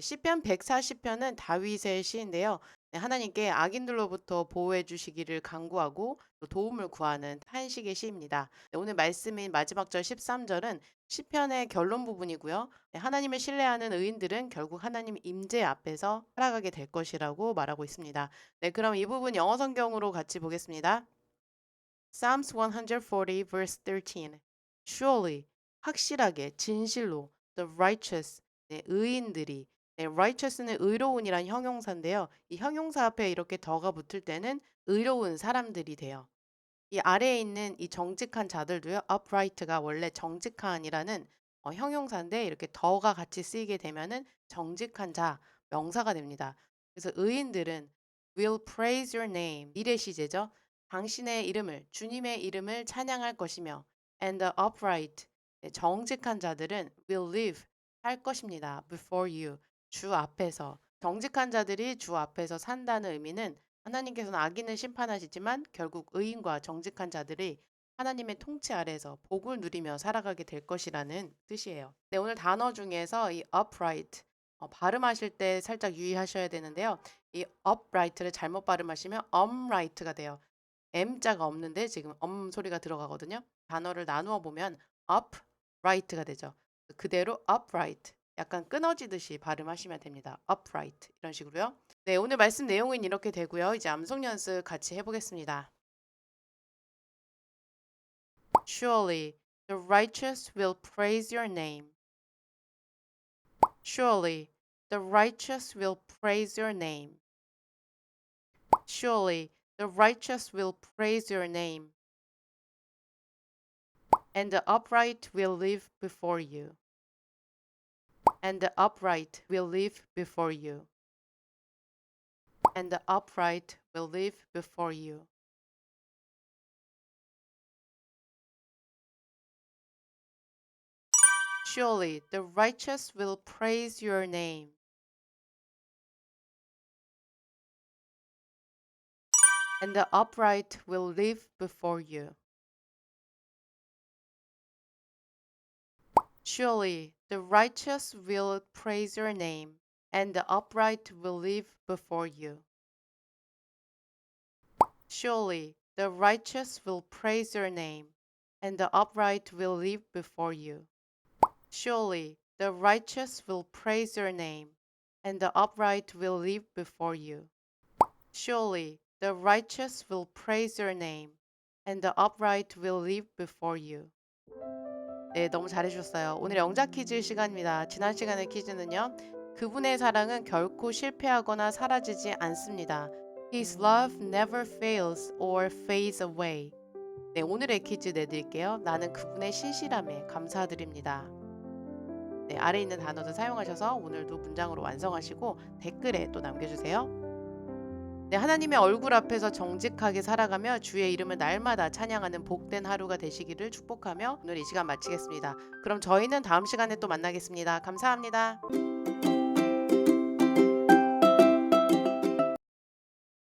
네, 시편 140편은 다윗의 시인데요. 네, 하나님께 악인들로부터 보호해 주시기를 간구하고 또 도움을 구하는 탄식의 시입니다. 네, 오늘 말씀인 마지막 절 13절은 시편의 결론 부분이고요. 네, 하나님을 신뢰하는 의인들은 결국 하나님 임재 앞에서 살아가게 될 것이라고 말하고 있습니다. 네, 그럼 이 부분 영어 성경으로 같이 보겠습니다. Psalms 140 verse 13. Surely 확실하게 진실로 the righteous 네, 의인들이 네, righteous는 의로운이란 형용사인데요. 이 형용사 앞에 이렇게 더가 붙을 때는 의로운 사람들이 돼요. 이 아래에 있는 이 정직한 자들도요. upright가 원래 정직한이라는 어, 형용사인데 이렇게 더가 같이 쓰이게 되면은 정직한 자 명사가 됩니다. 그래서 의인들은 will praise your name 미래 시제죠. 당신의 이름을 주님의 이름을 찬양할 것이며 and the upright 네, 정직한 자들은 will live 할 것입니다. before you 주 앞에서 정직한 자들이 주 앞에서 산다는 의미는 하나님께서는 악인을 심판하시지만 결국 의인과 정직한 자들이 하나님의 통치 아래에서 복을 누리며 살아가게 될 것이라는 뜻이에요. 네, 오늘 단어 중에서 이 upright 어, 발음하실 때 살짝 유의하셔야 되는데요. 이 upright를 잘못 발음하시면 umright가 돼요. M자가 없는데 지금 엄 소리가 들어가거든요. 단어를 나누어 보면 upright가 되죠. 그대로 upright. 약간 끊어지듯이 발음하시면 됩니다. upright 이런 식으로요. 네, 오늘 말씀 내용은 이렇게 되고요. 이제 암송 연습 같이 해보겠습니다. Surely the righteous will praise your name. Surely the righteous will praise your name. Surely the righteous will praise your name. And the upright will live before you. And the upright will live before you. And the upright will live before you. Surely the righteous will praise your name. And the upright will live before you. Surely the righteous will praise your name, and the upright will live before you. Surely the righteous will praise your name, and the upright will live before you. Surely the righteous will praise your name, and the upright will live before you. Surely the righteous will praise your name, and the upright will live before you. 네, 너무 잘해주셨어요. 오늘 영작 퀴즈 시간입니다. 지난 시간의 퀴즈는요. 그분의 사랑은 결코 실패하거나 사라지지 않습니다. His love never fails or fades away. 네, 오늘의 퀴즈 내드릴게요. 나는 그분의 신실함에 감사드립니다. 네, 아래 있는 단어도 사용하셔서 오늘도 문장으로 완성하시고 댓글에 또 남겨주세요. 네, 하나님의 얼굴 앞에서 정직하게 살아가며 주의 이름을 날마다 찬양하는 복된 하루가 되시기를 축복하며 오늘 이 시간 마치겠습니다. 그럼 저희는 다음 시간에 또 만나겠습니다. 감사합니다.